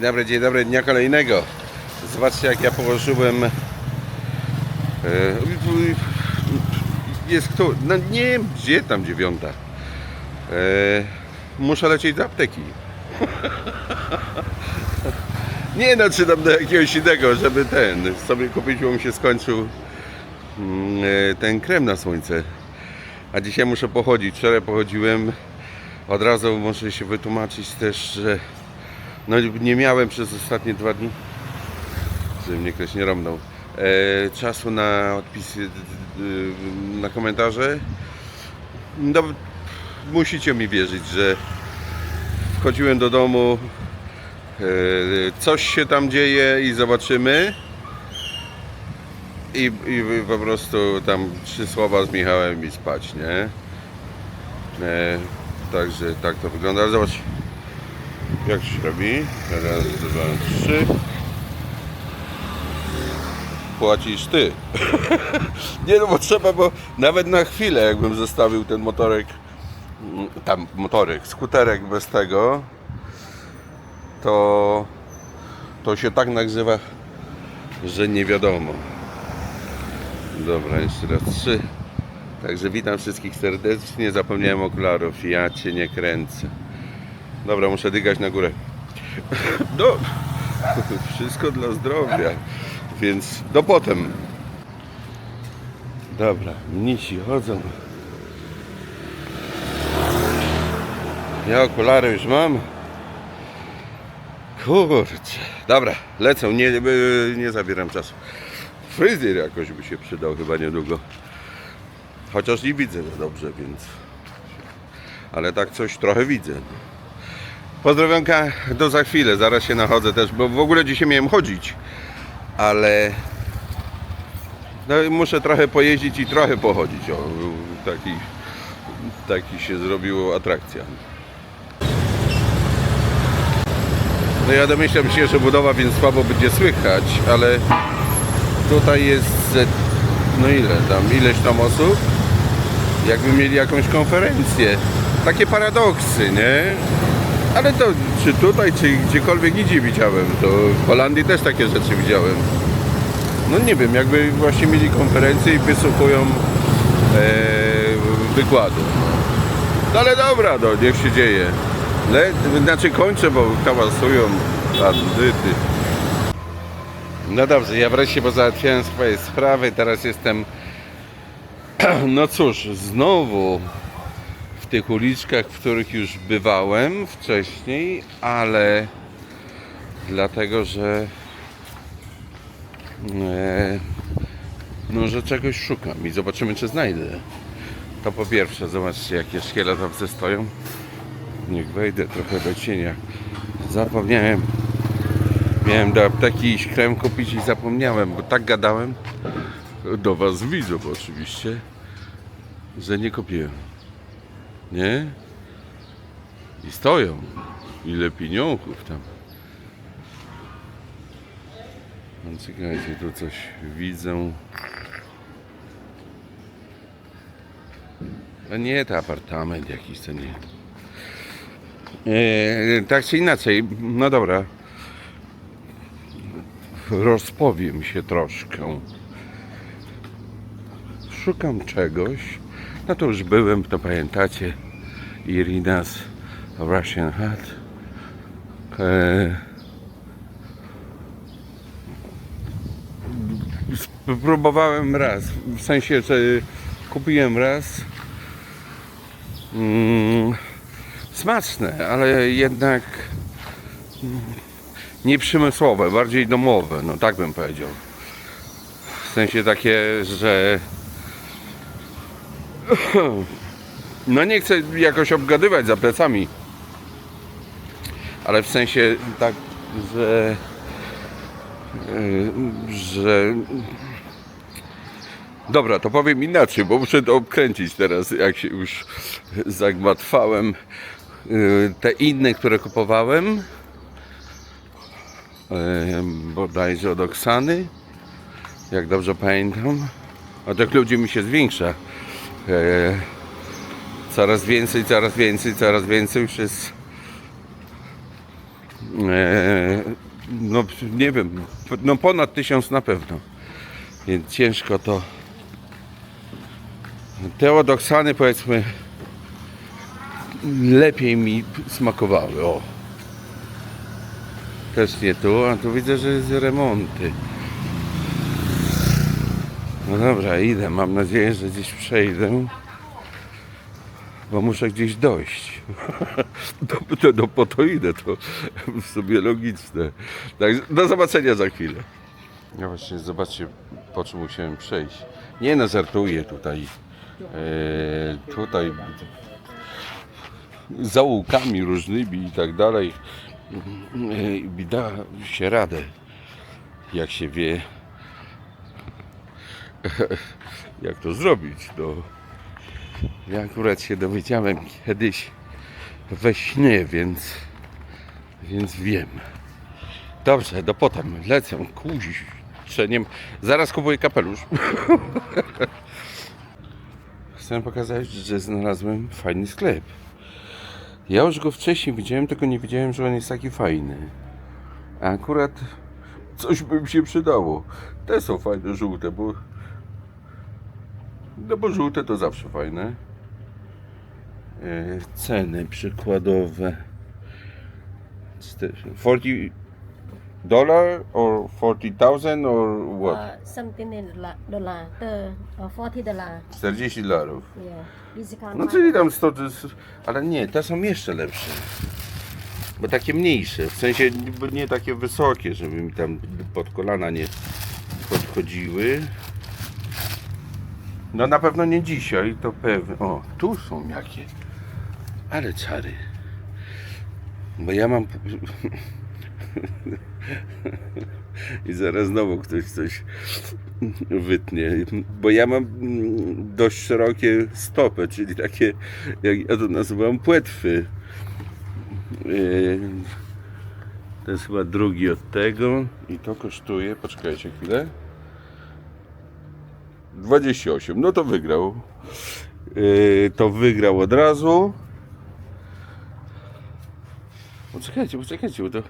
Dzień dobry, dzień dobry, dnia kolejnego. Zobaczcie jak ja położyłem. e, Jest kto? No nie wiem, gdzie tam dziewiąta. E, Muszę lecieć do apteki. Nie no, czy tam do jakiegoś innego, żeby ten sobie kupić, bo mi się skończył mm, e, ten krem na słońce. A dzisiaj muszę pochodzić. Wczoraj pochodziłem. Od razu muszę się wytłumaczyć też, że no nie miałem przez ostatnie dwa dni, żeby mnie ktoś nie romnął, e, czasu na odpisy, na komentarze. No, musicie mi wierzyć, że wchodziłem do domu, e, coś się tam dzieje i zobaczymy. I, I po prostu tam trzy słowa z Michałem i spać, nie? E, także tak to wygląda. Ale jak się robi. Raz, dwa, trzy. Płacisz ty. Nie no, bo trzeba, bo nawet na chwilę, jakbym zostawił ten motorek, mm, tam motorek, skuterek bez tego, to to się tak nagrzewa, że nie wiadomo. Dobra, jeszcze raz trzy. Także witam wszystkich serdecznie. Zapomniałem okularów. Ja cię nie kręcę. Dobra, muszę dygać na górę. No, wszystko dla zdrowia. Więc do potem. Dobra, mnisi chodzą. Ja okulary już mam. Kurczę. Dobra, lecą. Nie, nie zabieram czasu. Fryzjer jakoś by się przydał chyba niedługo. Chociaż nie widzę za dobrze, więc. Ale tak coś trochę widzę. Pozdrowionka, do za chwilę, zaraz się nachodzę też, bo w ogóle dzisiaj miałem chodzić, ale no, muszę trochę pojeździć i trochę pochodzić. O, taki, taki się zrobiło atrakcja. No ja domyślam się, że budowa, więc słabo będzie słychać, ale tutaj jest no ile tam, ileś tam osób, jakby mieli jakąś konferencję. Takie paradoksy, nie? Ale to czy tutaj, czy gdziekolwiek indziej widziałem, to w Holandii też takie rzeczy widziałem. No nie wiem, jakby właśnie mieli konferencję i wysłuchują e, wykładu. No ale dobra, no niech się dzieje. Le, znaczy kończę, bo hałasują bandyty. No dobrze, ja wreszcie pozałatwiałem swoje sprawy, teraz jestem, no cóż, znowu tych uliczkach, w których już bywałem wcześniej, ale dlatego, że e, no, że czegoś szukam i zobaczymy, czy znajdę. To po pierwsze, zobaczcie, jakie szkieletowce stoją. Niech wejdę trochę do cienia. Zapomniałem. Miałem do apteki iść krem kupić i zapomniałem, bo tak gadałem do was widzów oczywiście, że nie kupiłem. Nie? I stoją. Ile pieniążków tam. No czekajcie, tu coś widzę. A nie, to apartament jakiś, to nie. E, tak czy inaczej, no dobra. Rozpowiem się troszkę. Szukam czegoś. No to już byłem, to pamiętacie. Irinas Russian Hat. E, Próbowałem raz, w sensie, że kupiłem raz. Mm, smaczne, ale jednak mm, nieprzemysłowe, bardziej domowe, no tak bym powiedział. W sensie takie, że no nie chcę jakoś obgadywać za plecami, ale w sensie tak, że yy, że Dobra, to powiem inaczej, bo muszę to obkręcić teraz, jak się już zagmatwałem. Yy, Te inne, które kupowałem, yy, bodajże od Oksany, jak dobrze pamiętam, a tych ludzi mi się zwiększa. Yy, Coraz więcej, coraz więcej, coraz więcej już jest E, no nie wiem, no ponad tysiąc na pewno. Więc ciężko to. Te od powiedzmy lepiej mi smakowały. O. Też nie tu, a tu widzę, że jest remonty. No dobra, idę. Mam nadzieję, że gdzieś przejdę. Bo muszę gdzieś dojść. do, to, do, po to idę, to w sobie logiczne. Tak, do zobaczenia za chwilę. Ja właśnie zobaczcie, po czym musiałem przejść. Nie no, tutaj. E, tutaj zaułkami różnymi i tak dalej. E, da się radę, jak się wie, jak to zrobić. No. Ja akurat się dowiedziałem kiedyś we śnie, więc, więc wiem. Dobrze, do potem lecę, kuź, nie Zaraz kupuję kapelusz. Chcę pokazać, że znalazłem fajny sklep. Ja już go wcześniej widziałem, tylko nie wiedziałem, że on jest taki fajny. A akurat coś by mi się przydało. Te są fajne, żółte, bo... No bo żółte to zawsze fajne. E, Ceny przykładowe. 40 dollar or 40,000 or what? Uh, something in dollar, dollar, the uh, 40 dollar. 40 dolarów. Yeah. No czyli tam 100, to jest- ale nie, te są jeszcze lepsze. Bo takie mniejsze, w sensie nie takie wysokie, żeby mi tam pod kolana nie podchodziły. No na pewno nie dzisiaj, to pewnie. O, tu są jakie. Ale czary. Bo ja mam. I zaraz znowu ktoś coś wytnie. Bo ja mam dość szerokie stopy, czyli takie, jak ja to nazywam, płetwy. Yy, To jest chyba drugi od tego i to kosztuje, poczekajcie chwilę. 28, no to wygrał. Yy, To wygrał od razu. Poczekajcie, poczekajcie, bo to...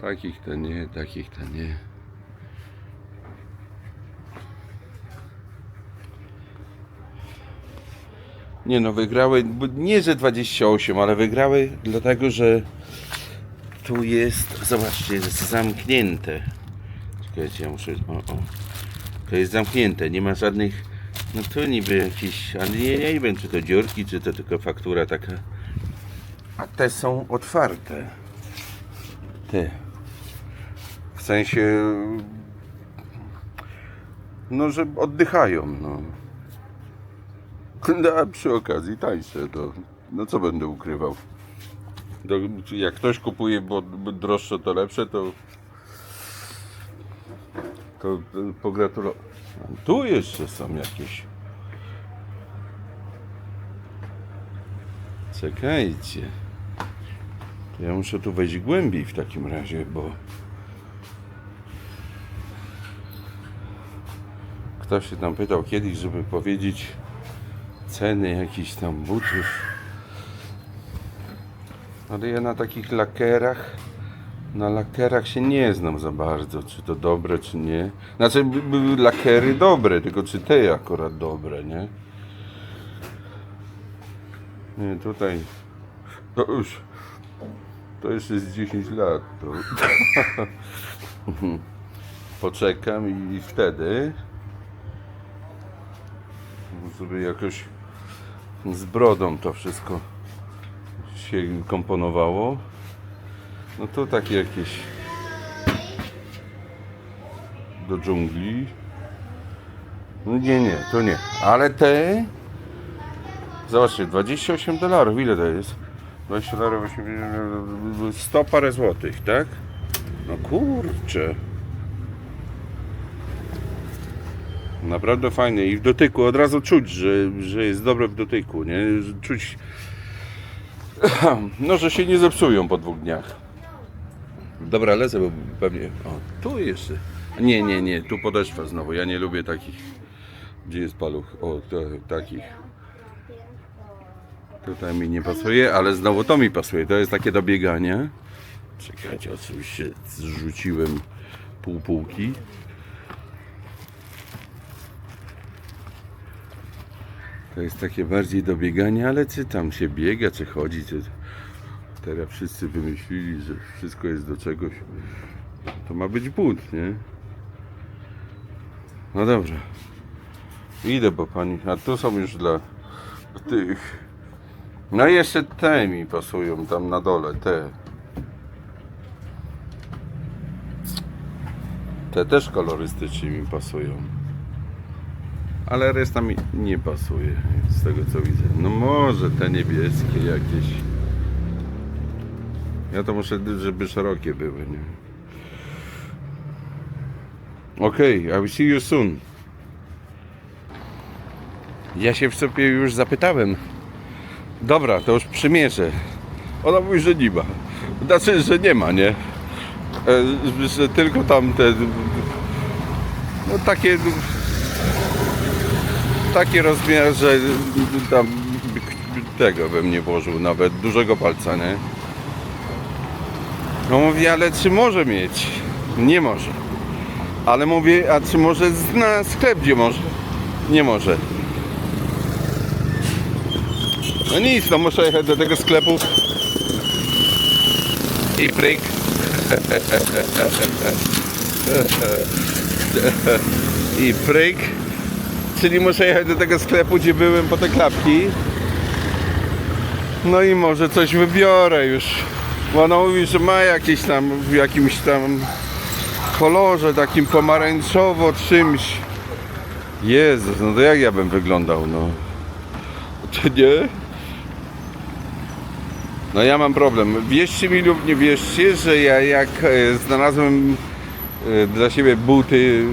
Takich to nie, takich to nie. Nie no, wygrały, nie że 28, ale wygrały dlatego, że tu jest, zobaczcie, jest zamknięte. Czekajcie, ja muszę, o, o. To jest zamknięte, nie ma żadnych, no tu niby jakieś, ale nie, nie wiem czy to dziurki, czy to tylko faktura taka. A te są otwarte. Te. W sensie, no, że oddychają, no. No, a przy okazji tańsze, to no co będę ukrywał? To, jak ktoś kupuje, bo droższe to lepsze, to to, to pogratulował. Tu jeszcze są jakieś. Czekajcie. Ja muszę tu wejść głębiej w takim razie, bo ktoś się tam pytał kiedyś, żeby powiedzieć ceny jakichś tam butów. Ale ja na takich lakerach, na lakerach się nie znam za bardzo, czy to dobre, czy nie. Znaczy, by- były lakery dobre, tylko czy te akurat dobre, nie? Nie, tutaj, to już, to jeszcze jest 10 lat, to poczekam i, wtedy sobie jakoś z brodą to wszystko się komponowało. No to takie jakieś do dżungli. No nie, nie, to nie. Ale te zobaczcie, 28 dolarów, ile to jest? 20 dolarów, 8, 100 parę złotych, tak? No kurczę. Naprawdę fajnie i w dotyku od razu czuć, że, że jest dobre w dotyku, nie? Czuć, no, że się nie zepsują po dwóch dniach. Dobra, lecę, bo pewnie. O, tu jeszcze. Nie, nie, nie, tu podeszwa znowu. Ja nie lubię takich. Gdzie jest paluch? O, te, takich. Tutaj mi nie pasuje, ale znowu to mi pasuje. To jest takie do biegania. Czekajcie, oczywiście zrzuciłem pół półki. To jest takie bardziej do biegania, ale czy tam się biega, czy chodzi, czy... Teraz wszyscy wymyślili, że wszystko jest do czegoś. To ma być but, nie? No dobra. Idę po pani. A tu są już dla tych. No i jeszcze te mi pasują tam na dole, te. Te też kolorystycznie mi pasują. Ale reszta mi nie pasuje z tego co widzę. No może te niebieskie jakieś. Ja to muszę, żeby szerokie były, nie? Okej, I will see you soon. Ja się w sobie już zapytałem. Dobra, to już przymierzę. Ona mówi, że nie ma. Znaczy, że nie ma, nie? E, Że tylko tam te... No takie... Taki rozmiar, że tam tego bym nie włożył nawet, dużego palca, nie? No mówię, ale czy może mieć? Nie może. Ale mówię, a czy może zna sklep, gdzie może? Nie może. No nic, no muszę jechać do tego sklepu i pryk. I pryk. Czyli muszę jechać do tego sklepu, gdzie byłem po te klapki. No i może coś wybiorę już. Bo ona mówi, że ma jakieś tam w jakimś tam kolorze takim pomarańczowo czymś. Jezus, no to jak ja bym wyglądał, no. To nie? No ja mam problem. Wierzcie mi lub nie wierzcie, że ja jak e, znalazłem e, dla siebie buty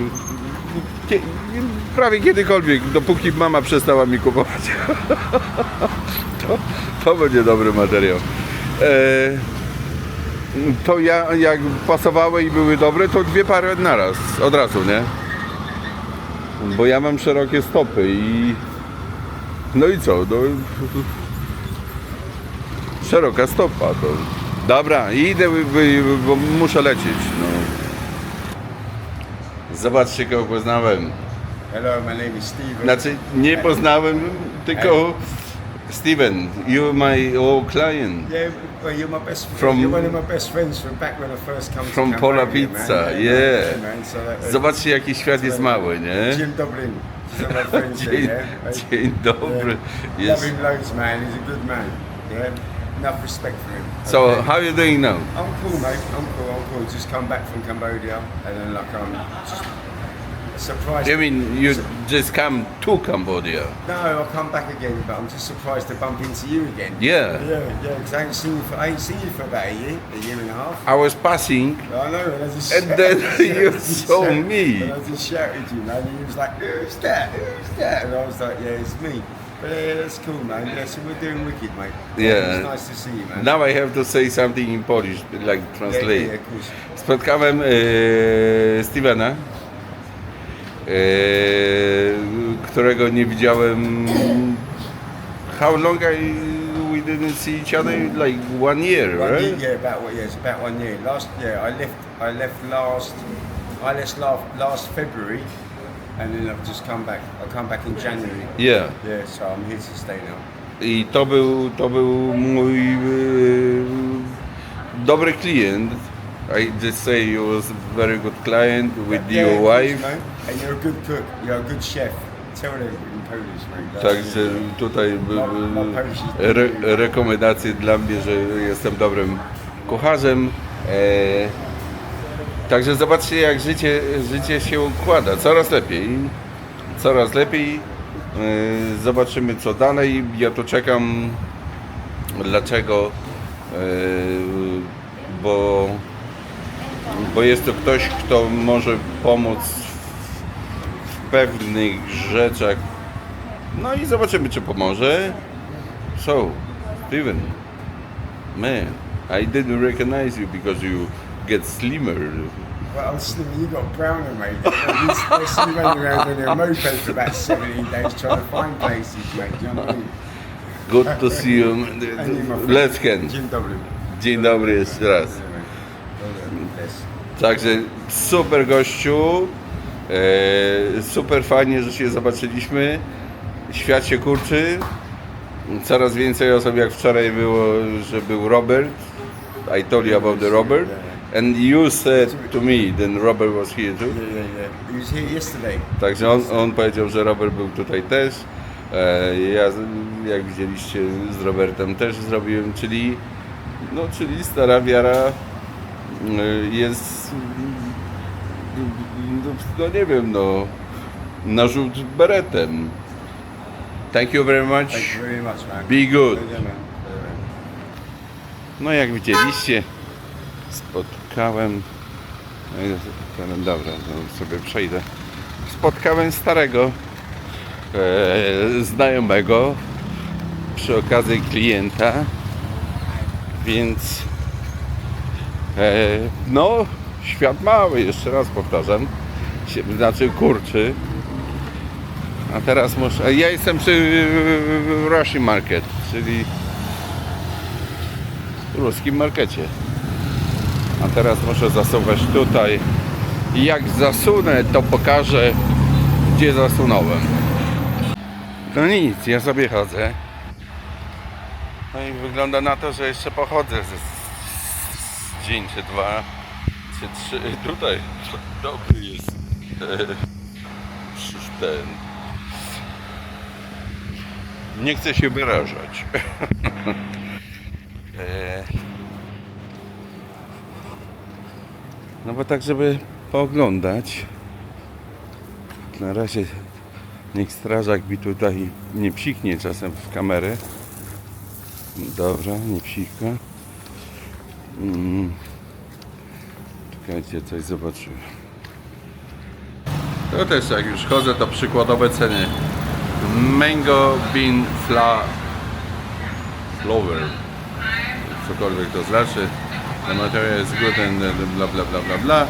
prawie kiedykolwiek, dopóki mama przestała mi kupować. to, to będzie dobry materiał. E, to ja jak pasowały i były dobre, to dwie pary naraz, od razu, nie? Bo ja mam szerokie stopy i no i co? No, szeroka stopa to. Dobra, idę, bo- muszę lecieć. No. Zobaczcie, kogo poznałem. Hello, my name is Steven. Znaczy, nie poznałem, tylko Steven, you're my old client. yeah, well, you're my best friend. From- you're one of my best friends from back when I first come From to Pola Pizza, man. yeah. man, so that, Zobaczcie, jaki świat jest mały, nie? Jim Dublin. He's one of my friends Dzień, there, dzień dobry. Yeah. Yes. Love him loads, man. He's a good man. Yeah. Enough respect for him. So, Okay. how are you doing now? I'm cool, mate. I'm cool. I'm cool. Just come back from Cambodia, and then like I'm just surprised. I mean, you just come to Cambodia. No, I'll come back again, but I'm just surprised to bump into you again. Yeah. Yeah, yeah, because I ain't seen you for I ain't seen you for about a year, a year and a half. I was passing I know, and I just And then you saw shouted- me. And I just shouted you, man. And you was like, "Who's that? Who's that?" And I was like, "Yeah, it's me." But yeah, that's cool, man. Yeah, so we're doing wicked, mate. Yeah. It's nice to see you, man. Now I have to say something in Polish, like yeah, yeah, translate. yeah, of course. Spotkałem e, Stevena, którego nie widziałem. How long I we didn't see each other? Like one year, One year, right? yeah, about? Yeah, it's about one year. Last, yeah, I left. I left last. I left last, last February, and then I've just come back. I come back in January. Yeah. Yeah, so I'm here to stay now. I to był, to był mój e, dobry klient. I just say you was very good client with Yeah, your wife. And you're a good cook. You're a good chef. Tell them in Polish. Także tutaj re, rekomendacje dla mnie, że jestem dobrym kucharzem. E, także zobaczcie jak życie, życie się układa. Coraz lepiej. Coraz lepiej. E, zobaczymy co dalej. Ja tu czekam. Dlaczego? E, bo, bo jest to ktoś, kto może pomóc w pewnych rzeczach no i zobaczymy, czy pomoże. So, Steven, man, I didn't recognize you because you get slimmer. Well, I'm slim. You got browner, mate. You're still running around on your moped for about 17 days trying to find places, mate. Do you know what I mean? Good to see you. Left hand. Dzień dobry. Dzień dobry jeszcze raz. Także super gościu. E, super fajnie, że się zobaczyliśmy. Świat się kurczy. Coraz więcej osób, jak wczoraj było, że był Robert. I told you about the Robert. And you said to me that Robert was here too. Yeah, yeah, yeah. He was here yesterday. Także on, on powiedział, że Robert był tutaj też. E, Ja, jak widzieliście, z Robertem też zrobiłem, czyli, no, czyli stara wiara jest, no, no nie wiem, no, narzut beretem. Thank you very much. Thank you very much, man. Be good. No jak widzieliście, spotkałem, no teraz dobra, no sobie przejdę. Spotkałem starego e, znajomego przy okazji klienta, więc no świat mały, jeszcze raz powtarzam, znaczy kurczy. A teraz muszę, ja jestem przy e, Russian Market, czyli ruskim markecie. A teraz muszę zasuwać tutaj. Jak zasunę, to pokażę, gdzie zasunąłem. No nic, ja sobie chodzę. No i wygląda na to, że jeszcze pochodzę ze dzień czy dwa, czy trzy. Tutaj dobry jest e, ten. Nie chcę się wyrażać. E, No bo tak, żeby pooglądać. Na razie niech strażak mi tutaj nie psiknie czasem w kamerę. Dobra, nie psika. Mm. Czekajcie, coś zobaczyłem. To też jak już chodzę, to przykładowe ceny. Mango bean fla flower cokolwiek to znaczy. The material jest gluten, bla bla bla bla bla.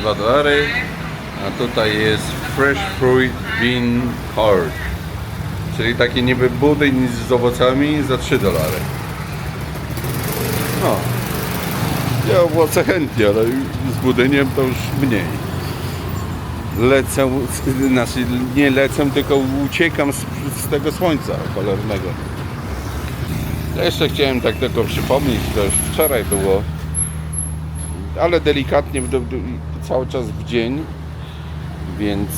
2 dolary. A tutaj jest fresh fruit bean hard. Czyli taki niby budyń z owocami za 3 dolary. No. Ja owoce chętnie, ale z budyniem to już mniej. Lecę, znaczy nie lecę, tylko uciekam z, z tego słońca cholernego. Jeszcze chciałem tak tylko przypomnieć, to już wczoraj było, ale delikatnie cały czas w dzień, więc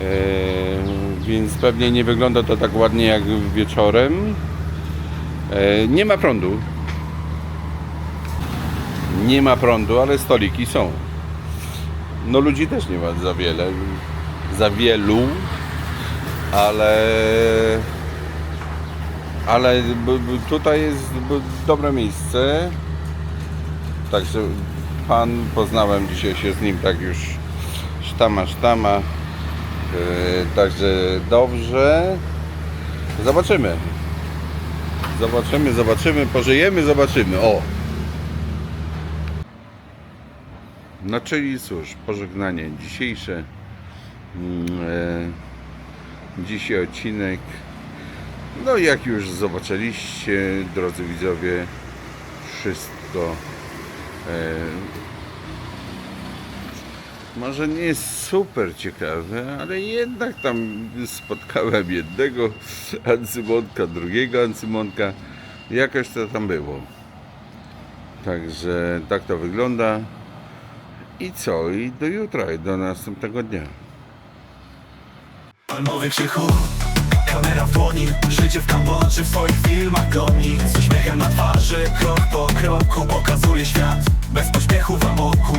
e, więc pewnie nie wygląda to tak ładnie jak wieczorem. E, nie ma prądu. Nie ma prądu, ale stoliki są. No ludzi też nie ma za wiele, za wielu, ale ale tutaj jest dobre miejsce. Także pan, poznałem dzisiaj się z nim tak już sztama, sztama. Yy, także dobrze. Zobaczymy. Zobaczymy, zobaczymy, pożyjemy, zobaczymy. O! No czyli cóż, pożegnanie dzisiejsze. Mm, e, Dzisiaj odcinek no jak już zobaczyliście, drodzy widzowie, wszystko e, może nie jest super ciekawe, ale jednak tam spotkałem jednego ancymonka, drugiego ancymonka. Jakoś to tam było. Także tak to wygląda. I co? I do jutra, i do następnego dnia. Palmowy krzychu Kamera w dłoni Życie w Kambodży w twoich filmach goni Z uśmiechem na twarzy Krok po kroku pokazuje świat Bez pośpiechu w amoku